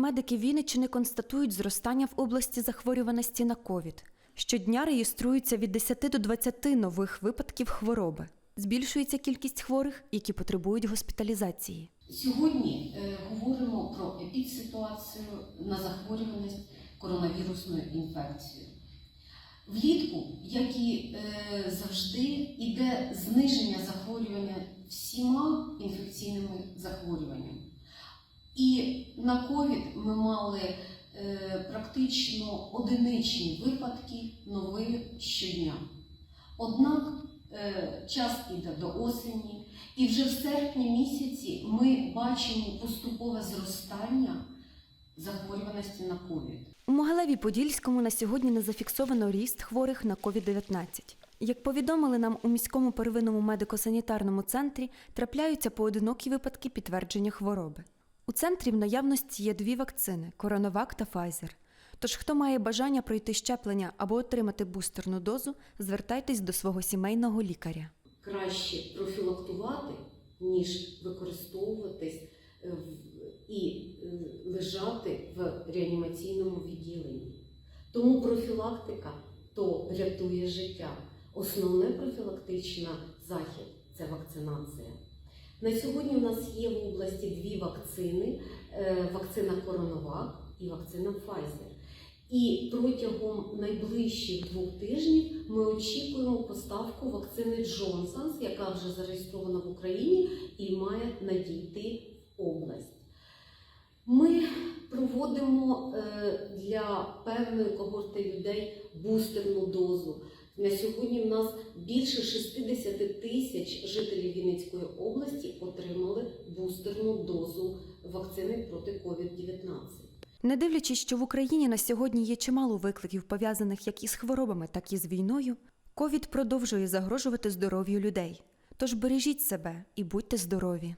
Медики Вінниччини констатують зростання в області захворюваності на ковід. Щодня реєструється від 10 до 20 нових випадків хвороби. Збільшується кількість хворих, які потребують госпіталізації. Сьогодні е, говоримо про епідситуацію на захворюваність коронавірусною інфекцією. Влітку, як і е, завжди, іде зниження захворювання всіма інфекційними захворюваннями. І на ковід ми мали е, практично одиничні випадки нових щодня. Однак е, час іде до осені, і вже в серпні місяці ми бачимо поступове зростання захворюваності на ковід. У Могилеві Подільському на сьогодні не зафіксовано ріст хворих на COVID-19. Як повідомили нам у міському первинному медико-санітарному центрі, трапляються поодинокі випадки підтвердження хвороби. У центрі в наявності є дві вакцини Коронавак та Pfizer. Тож, хто має бажання пройти щеплення або отримати бустерну дозу, звертайтесь до свого сімейного лікаря. Краще профілактувати, ніж використовуватись е, і е, лежати в реанімаційному відділенні. Тому профілактика то рятує життя. Основне профілактична захід це вакцинація. На сьогодні у нас є в області дві вакцини: е, вакцина Коронавак і вакцина Pfizer. І протягом найближчих двох тижнів ми очікуємо поставку вакцини Джонсонс, яка вже зареєстрована в Україні і має надійти в область. Ми проводимо е, для певної когорти людей бустерну дозу. На сьогодні в нас більше 60 тисяч жителів Вінницької області отримали бустерну дозу вакцини проти COVID-19. Не дивлячись, що в Україні на сьогодні є чимало викликів, пов'язаних як із хворобами, так і з війною, ковід продовжує загрожувати здоров'ю людей. Тож бережіть себе і будьте здорові.